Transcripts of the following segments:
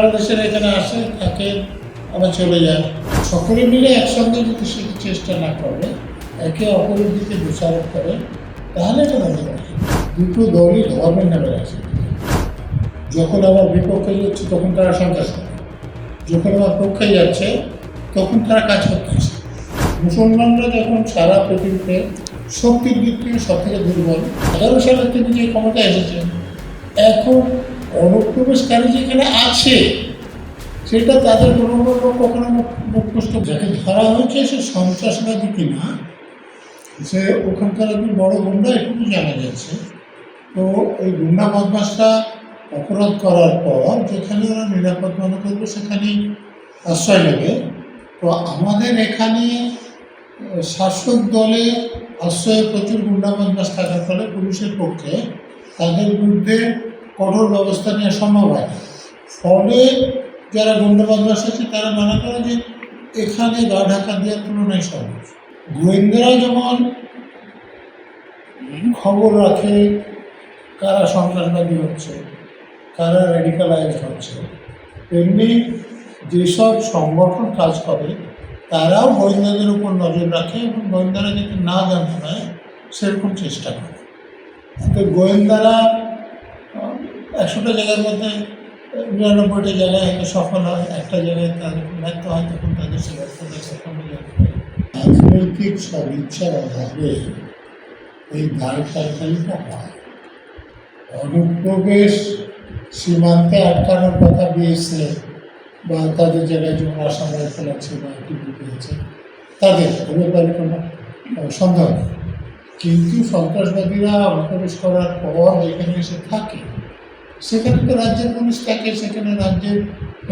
বাংলাদেশের এখানে আসে থাকে আবার চলে যায় সকলে মিলে একসঙ্গে যদি সে চেষ্টা না করে, একে অপরের দিকে দোষারোপ করে, তাহলে এটা বন্ধ করে দুটো দলই ধর্মের নামে আছে। যখন আবার বিপক্ষে যাচ্ছে, তখন তারা সন্ত্রাস করে। যখন আবার পক্ষে যাচ্ছে, তখন তারা কাজ করতেছে। মুসলমানরা যখন সারা পৃথিবীতে শক্তির দিক থেকে সব থেকে দুর্বল, এগারো সালের থেকে যে ক্ষমতা এসেছে, এখন অনুপ্রবেশকারী যেখানে আছে, সেটা তাদের কোনো কখনো মুখ- মুখোশ যাকে ধরা হয়েছে, সে সন্ত্রাসবাদী কিনা, সে ওখানকার একজন বড় গুন্ডা এটুকু জানা যাচ্ছে তো এই গুন্ডা বদমাসটা অপরাধ করার পর যেখানে ওরা নিরাপদ মনে করবে সেখানেই আশ্রয় নেবে। তো আমাদের এখানে শাসক দলে আশ্রয়ে প্রচুর গুন্ডা বদমাস থাকার ফলে পুলিশের পক্ষে তাদের বিরুদ্ধে কঠোর ব্যবস্থা নেওয়া সম্ভব হয়। ফলে যারা গুন্ডা আছে তারা মনে করে যে এখানে গা ঢাকা দেওয়ার তুলনায় সহজ গোয়েন্দারা যেমন খবর রাখে, কারা সন্ত্রাসবাদী হচ্ছে, কারা রেডিকালাইজড হচ্ছে, তেমনি যেসব সংগঠন কাজ করে, তারাও গোয়েন্দাদের উপর নজর রাখে এবং গোয়েন্দারা যাতে না জানতে পারে, সেরকম চেষ্টা করে গোয়েন্দারা একশোটা জায়গার মধ্যে, নিরানব্বইটা জায়গায় হয়তো সফল হয়, একটা জায়গায় তাদের ব্যর্থ হয়, তখন তাদের সে ব্যর্থতা সফল রাজনৈতিক সদিচ্ছার অভাবে এই দায় পাইকারিটা হয়। অনুপ্রবেশ সীমান্তে আটকানোর কথা দিয়েছে বা তাদের জায়গায় যেমন আসাম রাইফেল আছে বা টিপি আছে তাদের এ ব্যাপারে কোনো সন্দেহ নেই। কিন্তু সন্ত্রাসবাদীরা অনুপ্রবেশ করার পর যেখানে এসে থাকে। সেখানে তো রাজ্যের পুলিশ থাকে, সেখানে রাজ্যের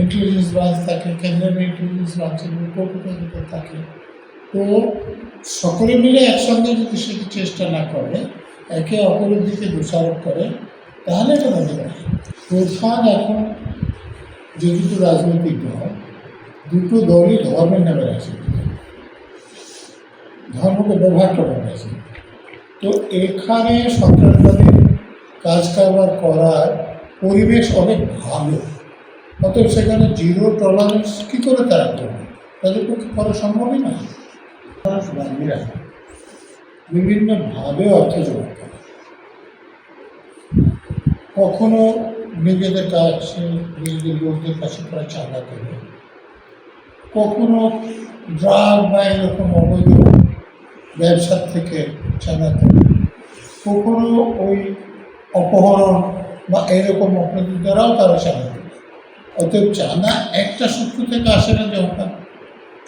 ইন্টেলিজেন্স ব্রাঞ্চ থাকে, কেন্দ্রের ইন্টেলিজেন্স ব্রাঞ্চের কর্তৃপক্ষ থাকে। তো সকলে মিলে একসঙ্গে যদি সেটি চেষ্টা না করে, একে অপরের দিকে দোষারোপ করে, তাহলে এটা বন্ধ করে প্রধান এখন যে দুটো রাজনৈতিক দল, দুটো দলই ধর্মের নামে আছে ধর্মকে ব্যবহার করা হয়েছে তো এখানে সন্ত্রাসবাদী কাজ কারবার করার পরিবেশ অনেক ভালো। অতএব সেখানে জিরো টলারেন্স কী করে তারা করবে? তাদের পক্ষে করা সম্ভবই না। সন্ত্রাসবাদীরা বিভিন্নভাবে অর্থ জোগাড় করে কখনো নিজেদের কাছে নিজেদের লোকদের কাছে তারা চাঁদা করে কখনো ড্রাগ বা এরকম অবৈধ ব্যবসার থেকে চাঁদা করে কখনো ওই অপহরণ বা এরকম অপরাধী দ্বারাও তারা করে অতএব চাঁদা একটা সূত্র থেকে আসে না যে ওটা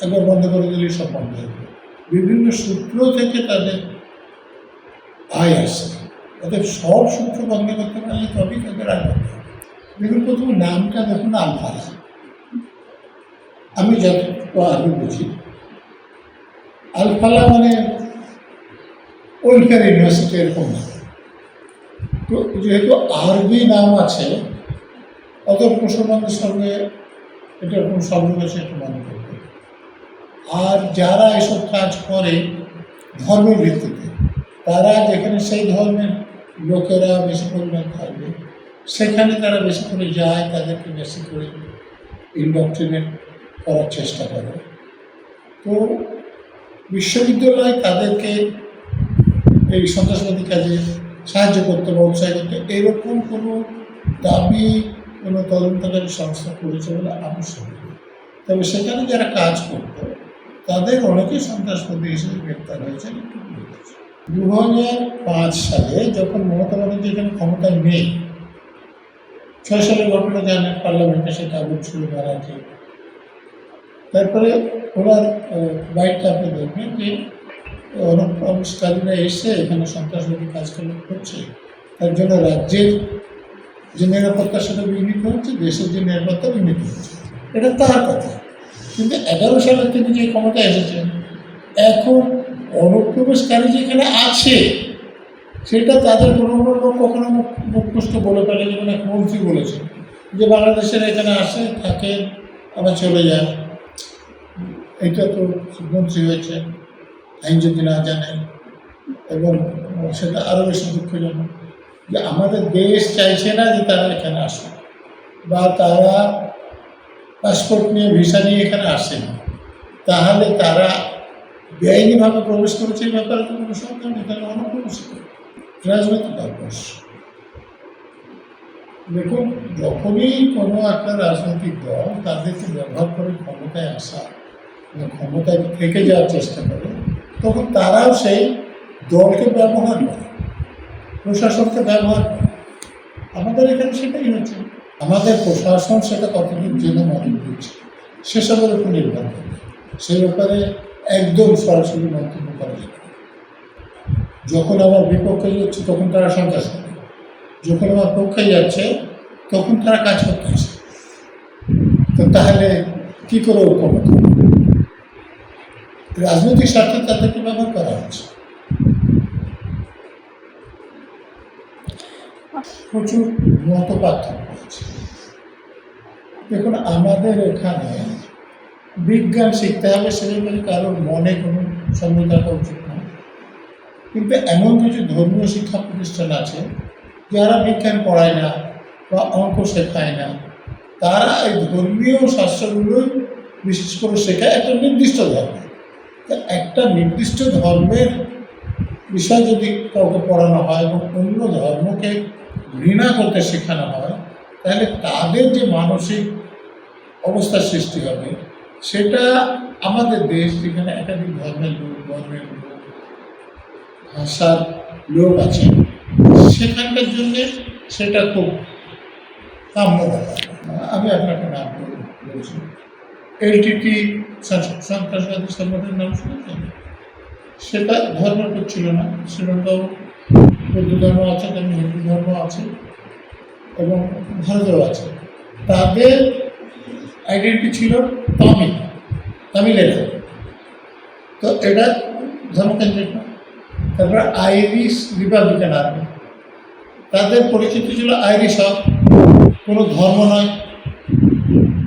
একবার বন্ধ করে দিলেই সব বন্ধ হয়ে বিভিন্ন সূত্র থেকে তাদের আয় আসে। অতএব সব সূত্র বন্ধ করতে পারলে তবেই তাদের আয় বন্ধ হবে। দেখুন, প্রথমে নামটা দেখুন আলফালা আমি যতটুকু আগে বুঝি আলফালা মানে ওয়েলফেয়ার ইউনিভার্সিটি এরকম না যেহেতু আরবি নাম আছে অত মুসলমানদের সঙ্গে এটার কোনো সম্পর্ক আছে একটু মনে করবে। আর যারা এসব কাজ করে ধর্মের ভিত্তিতে, তারা যেখানে সেই ধর্মের লোকেরা বেশি পরিমাণ থাকবে, সেখানে তারা বেশি করে যায়, তাদেরকে বেশি করে ইন্ডক্ট্রিনেট করার চেষ্টা করে। তো বিশ্ববিদ্যালয় তাদেরকে এই সন্ত্রাসবাদী কাজে সাহায্য করতে বা উৎসাহ করতে এরকম কোনো দাবি, কোনো তদন্তকারী সংস্থা করেছে বলে আমি শুনি তবে সেখানে যারা কাজ করতো, তাদের অনেকেই সন্ত্রাসবাদী হিসেবে গ্রেপ্তার হয়েছে দু হাজার পাঁচ সালে যখন মমতা ব্যানার্জি এখানে ক্ষমতায় নেই, ছয় সালের ঘটনা জানেন পার্লামেন্টে সেটা আগুন ছুড়ে বেড়াচ্ছে তারপরে ওনার বাইকটা আপনি দেখবেন যে অনুপ্রবেশকারীরা এসে এখানে সন্ত্রাসবাদী কাজকর্ম করছে। তার জন্য রাজ্যের যে নিরাপত্তা সেটা বিঘ্নিত হচ্ছে, দেশের যে নিরাপত্তা বিঘ্নিত হচ্ছে। এটা তার কথা। কিন্তু এগারো সালের থেকে যে ক্ষমতা এসেছেন এখন অনুপ্রবেশকারী যেখানে আছে, সেটা তাদের কোনো কোনো কখনো মুখ মুখপুষ্ট বলে ফেলে, যেমন এক মন্ত্রী বলেছে যে বাংলাদেশের এখানে আসে থাকে আবার চলে যায় এটা তো মন্ত্রী হয়েছে। আইন যদি না জানে। এবং সেটা আরও বেশি দুঃখজনক যে আমাদের দেশ চাইছে না যে তারা এখানে আসুক বা তারা পাসপোর্ট নিয়ে ভিসা নিয়ে এখানে আসে না। তাহলে তারা বেআইনিভাবে প্রবেশ করেছে এই ব্যাপারে তো কোনো সন্দেহ নেই অনুপ্রবেশিত। রাজনৈতিক পারপাস দেখুন, যখনই কোনো একটা রাজনৈতিক দল তাদেরকে ব্যবহার করে ক্ষমতায় আসা ক্ষমতায় থেকে যাওয়ার চেষ্টা করে তখন তারাও সেই দলকে ব্যবহার করে, প্রশাসনকে ব্যবহার করে। আমাদের এখানে সেটাই হচ্ছে আমাদের প্রশাসন সেটা কতদিন জেনে মনে দিচ্ছে সেসবের উপর নির্ভর করে। সেই ব্যাপারে একদম সরাসরি মন্তব্য করা না। যখন আমার বিপক্ষে যাচ্ছে, তখন তারা সন্ত্রাস করে। যখন আমার পক্ষে যাচ্ছে, তখন তারা কাজ করতে আসে। তো তাহলে কী করে ঐক্যমত? রাজনৈতিক স্বার্থে তাদেরকে ব্যবহার করা হচ্ছে? প্রচুর মত পার্থক্য আছে দেখুন, আমাদের এখানে বিজ্ঞান শিখতে হবে সেভাবে কারোর মনে কোনো সন্দেহ থাকা উচিত না কিন্তু এমন কিছু ধর্মীয় শিক্ষা প্রতিষ্ঠান আছে, যারা বিজ্ঞান পড়ায় না বা অঙ্ক শেখায় না, তারা এই ধর্মীয় শাস্ত্রগুলো বিশেষ করে শেখায় একটা নির্দিষ্ট ধর্মে। একটা নির্দিষ্ট ধর্মের বিষয় যদি কাউকে পড়ানো হয় এবং অন্য ধর্মকে ঘৃণা করতে শেখানো হয়, তাহলে তাদের যে মানসিক অবস্থার সৃষ্টি হবে, সেটা আমাদের দেশ যেখানে একাধিক ধর্মের লোক ধর্মের লোক, ভাষার লোক আছে, সেখানকার জন্যে সেটা খুব কাম্য ব্যাপার। আমি আপনাকে নাম বল- বলছি। এলটিটি সন্ত্রাসবাদী সংগঠনের নাম শুনেছেন সেটা ধর্মের উপর ছিল না শ্রীলঙ্কাও বৌদ্ধ ধর্ম আছে তেমনি হিন্দু ধর্ম আছে, এবং ভারতেও আছে। তাদের আইডেন্টি ছিল তামিল, তামিলেরা। তো এটা ধর্মকেন্দ্রিক না। তারপরে আইরিশ রিপাবলিকান আর্মি তাদের পরিচিতি ছিল আইরিশ হক কোনো ধর্ম নয়।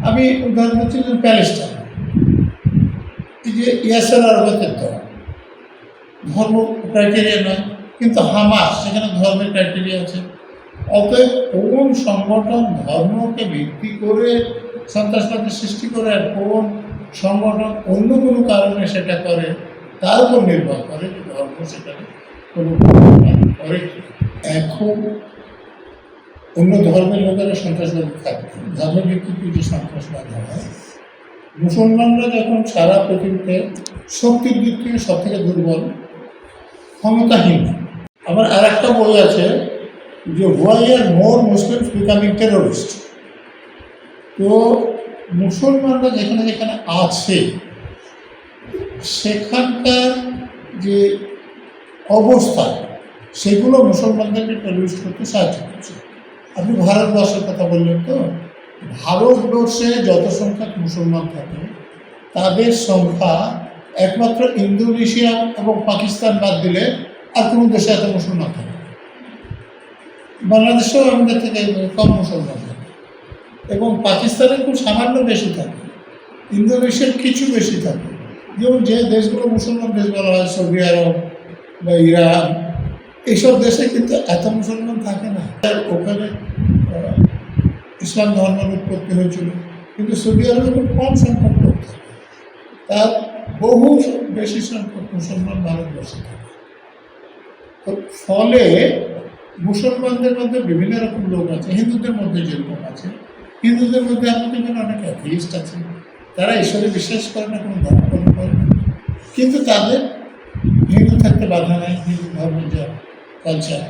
আমি উদাহরণ দিচ্ছি প্যালেস্টাইন ইয়াসার আরবাতের দল ধর্ম ক্রাইটেরিয়া নয়, কিন্তু হামাস, সেখানে ধর্মের ক্রাইটেরিয়া আছে। অতএব কোন সংগঠন ধর্মকে ভিত্তি করে সন্ত্রাসবাদের সৃষ্টি করে আর কোন সংগঠন অন্য কোনো কারণে সেটা করে, তার উপর নির্ভর করে যে ধর্ম সেখানে কোনো করে এখন অন্য ধর্মের লোকেরা সন্ত্রাসবাদী থাকে। ধর্মের ভিত্তিতে যে সন্ত্রাসবাদ হয় মুসলমানরা যখন সারা পৃথিবীতে শক্তির দিক থেকে সব থেকে দুর্বল, ক্ষমতাহীন। আবার আর একটা বই আছে যে why are more Muslim becoming terrorist তো, মুসলমানরা যেখানে যেখানে আছে, সেখানকার যে অবস্থা, সেগুলো মুসলমানদেরকে টেরোরিস্ট করতে সাহায্য করছে। আপনি ভারতবর্ষের কথা বললেন তো? ভারতবর্ষে যত সংখ্যক মুসলমান থাকে, তাদের সংখ্যা একমাত্র ইন্দোনেশিয়া এবং পাকিস্তান বাদ দিলে আর কোনো দেশে এত মুসলমান থাকে। বাংলাদেশেও আমাদের থেকে কম মুসলমান থাকে এবং পাকিস্তানে খুব সামান্য বেশি থাকে, ইন্দোনেশিয়ার কিছু বেশি থাকে যেমন যে দেশগুলো মুসলমান দেশ বলা হয়, সৌদি আরব বা ইরান, এইসব দেশে কিন্তু এত মুসলমান থাকে না ওখানে ইসলাম ধর্মের উৎপত্তি হয়েছিল? কিন্তু সৌদি আরবে খুব কম সংখ্যক লোক তার বহু বেশি সংখ্যক মুসলমান ভারতবর্ষে থাকে। তো ফলে মুসলমানদের মধ্যে বিভিন্ন রকম লোক আছে, হিন্দুদের মধ্যে যেরকম আছে। হিন্দুদের মধ্যে আমাদের এখানে অনেক অ্যাথিস্ট আছে। তারা ঈশ্বরে বিশ্বাস করে না, কোনো ধর্ম পালন করে না। কিন্তু তাদের হিন্দু থাকতে বাধা নেই, হিন্দু ধর্মের যা কালচার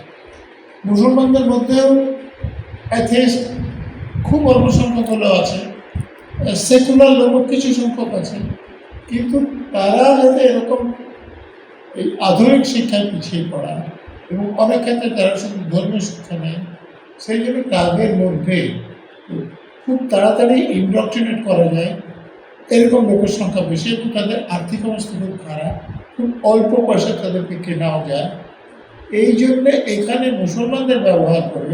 মুসলমানদের মধ্যেও অ্যাথিস্ট খুব অল্প সংখ্যক হলেও আছে। সেকুলার লোক কিছু সংখ্যক আছে। কিন্তু তারা যাতে এরকম এই আধুনিক শিক্ষায় পিছিয়ে পড়া এবং অনেক ক্ষেত্রে তারা শুধু ধর্মীয় শিক্ষা নেয়, সেই জন্য তাদের মধ্যে খুব তাড়াতাড়ি ইন্ডক্ট্রিনেট করা যায়। এরকম লোকের সংখ্যা বেশি এবং তাদের আর্থিক অবস্থা খুব খারাপ, খুব অল্প পয়সা তাদেরকে কেনাও যায়। এই জন্যে এখানে মুসলমানদের ব্যবহার করে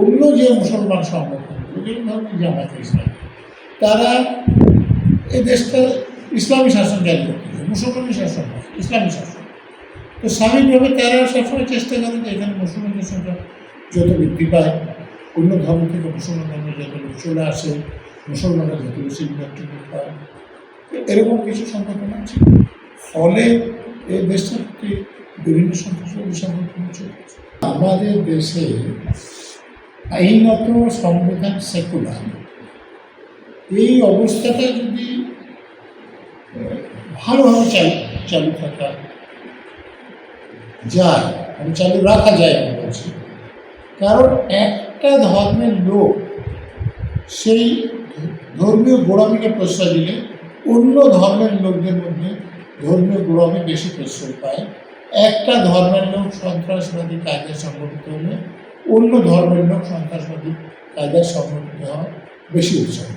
অন্য যে মুসলমান সংগঠনগুলো ধরুন জামাত ইসলাম তারা এই দেশটা ইসলামী শাসন জারি করতে চায়, মুসলমানি শাসন ইসলামী শাসন। তো স্বাভাবিকভাবে তারা সবসময় চেষ্টা করে যে এখানে মুসলমানদের সংখ্যা যত বৃদ্ধি পায়, অন্য ধর্ম থেকে মুসলমান ধর্মে যত চলে আসে, মুসলমানরা যত বেশি ইলেকট্রিক পায় এরকম কিছু সংগঠন আছে। ফলে এই প্রতি বিভিন্ন সন্ত্রাসবাদী সংগঠন চলছে আমাদের দেশে আইনত সংবিধান সেকুলার এই অবস্থাটা যদি ভালোভাবে চালু চালু থাকা যায় আমি চালু রাখা যায় আমি বলছি কারণ একটা ধর্মের লোক সেই ধর্মীয় গোড়ামিকে প্রশ্রয় দিলে অন্য ধর্মের লোকদের মধ্যে ধর্মীয় গোড়ামি বেশি প্রশ্রয় পায়। একটা ধর্মের লোক সন্ত্রাসবাদী কাজে সংগঠিত হলে অন্য ধর্মের লোক সন্ত্রাসবাদী কায়দায় সংগঠিত হওয়া বেশি উৎসাহ।